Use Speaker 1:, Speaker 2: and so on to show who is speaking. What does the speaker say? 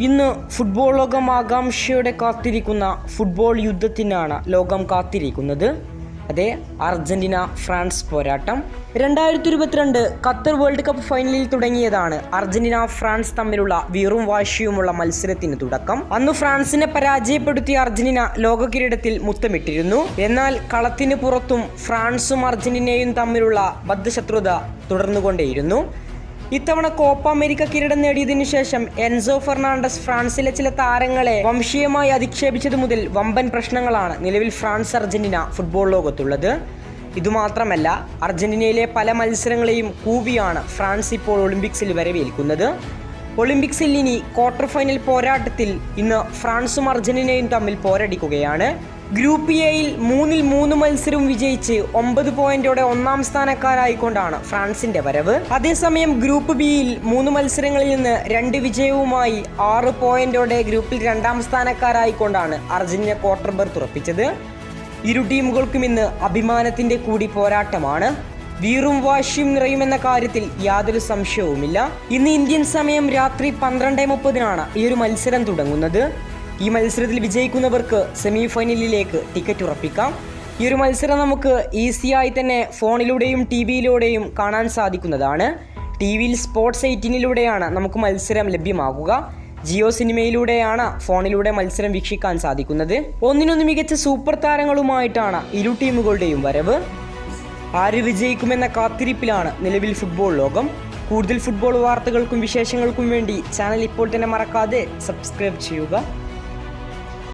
Speaker 1: ഇന്ന് ഫുട്ബോൾ ലോകം ആകാംക്ഷയോടെ കാത്തിരിക്കുന്ന ഫുട്ബോൾ യുദ്ധത്തിനാണ് ലോകം കാത്തിരിക്കുന്നത്. അതെ അർജന്റീന ഫ്രാൻസ് പോരാട്ടം. രണ്ടായിരത്തി ഇരുപത്തിരണ്ട് ഖത്തർ വേൾഡ് കപ്പ് ഫൈനലിൽ തുടങ്ങിയതാണ് അർജന്റീന ഫ്രാൻസ് തമ്മിലുള്ള വീറും വാശിയുമുള്ള മത്സരത്തിന് തുടക്കം. അന്ന് ഫ്രാൻസിനെ പരാജയപ്പെടുത്തിയ അർജന്റീന ലോക കിരീടത്തിൽ മുത്തമിട്ടിരുന്നു. എന്നാൽ കളത്തിന് പുറത്തും ഫ്രാൻസും അർജന്റീനയും തമ്മിലുള്ള ബദ്ധശത്രുത തുടർന്നുകൊണ്ടേയിരുന്നു. ഇത്തവണ കോപ്പ അമേരിക്ക കിരീടം നേടിയതിനു ശേഷം എൻസോ ഫെർണാണ്ടസ് ഫ്രാൻസിലെ ചില താരങ്ങളെ വംശീയമായി അധിക്ഷേപിച്ചതു മുതൽ വമ്പൻ പ്രശ്നങ്ങളാണ് നിലവിൽ ഫ്രാൻസ് അർജന്റീന ഫുട്ബോൾ ലോകത്തുള്ളത്. ഇതുമാത്രമല്ല അർജന്റീനയിലെ പല മത്സരങ്ങളെയും കൂവിയാണ് ഫ്രാൻസ് ഇപ്പോൾ ഒളിമ്പിക്സിൽ വരവേൽക്കുന്നത്. ഒളിമ്പിക്സിൽ ഇനി ക്വാർട്ടർ ഫൈനൽ പോരാട്ടത്തിൽ ഇന്ന് ഫ്രാൻസും അർജന്റീനയും തമ്മിൽ പോരടിക്കുകയാണ്. ഗ്രൂപ്പ് എയിൽ മൂന്നിൽ മൂന്ന് മത്സരവും വിജയിച്ച് ഒമ്പത് പോയിന്റോടെ ഒന്നാം സ്ഥാനക്കാരായിക്കൊണ്ടാണ് ഫ്രാൻസിന്റെ വരവ്. അതേസമയം ഗ്രൂപ്പ് ബിയിൽ മൂന്ന് മത്സരങ്ങളിൽ നിന്ന് രണ്ട് വിജയവുമായി ആറ് പോയിന്റോടെ ഗ്രൂപ്പിൽ രണ്ടാം സ്ഥാനക്കാരായിക്കൊണ്ടാണ് അർജന്റീന ക്വാർട്ടർ ബർത്ത് ഉറപ്പിച്ചത് ഇരു ടീമുകൾക്കും ഇന്ന് അഭിമാനത്തിന്റെ കൂടി പോരാട്ടമാണ്. വീറും വാശിയും നിറയുമെന്ന കാര്യത്തിൽ യാതൊരു സംശയവുമില്ല. ഇന്ന് ഇന്ത്യൻ സമയം രാത്രി പന്ത്രണ്ട് മുപ്പതിനാണ് ഈ ഒരു മത്സരം തുടങ്ങുന്നത്. ഈ മത്സരത്തിൽ വിജയിക്കുന്നവർക്ക് സെമി ഫൈനലിലേക്ക് ടിക്കറ്റ് ഉറപ്പിക്കാം. ഈ ഒരു മത്സരം നമുക്ക് ഈസിയായി തന്നെ ഫോണിലൂടെയും ടി വിയിലൂടെയും കാണാൻ സാധിക്കുന്നതാണ്. ടി വിയിൽ സ്പോർട്സ് എയ്റ്റീനിലൂടെയാണ് നമുക്ക് മത്സരം ലഭ്യമാകുക. ജിയോ സിനിമയിലൂടെയാണ് ഫോണിലൂടെ മത്സരം വീക്ഷിക്കാൻ സാധിക്കുന്നത്. ഒന്നിനൊന്ന് മികച്ച സൂപ്പർ താരങ്ങളുമായിട്ടാണ് ഇരു ടീമുകളുടെയും വരവ്. ആര് വിജയിക്കുമെന്ന കാത്തിരിപ്പിലാണ് നിലവിൽ ഫുട്ബോൾ ലോകം. കൂടുതൽ ഫുട്ബോൾ വാർത്തകൾക്കും വിശേഷങ്ങൾക്കും വേണ്ടി ചാനൽ ഇപ്പോൾ തന്നെ മറക്കാതെ സബ്സ്ക്രൈബ് ചെയ്യുക.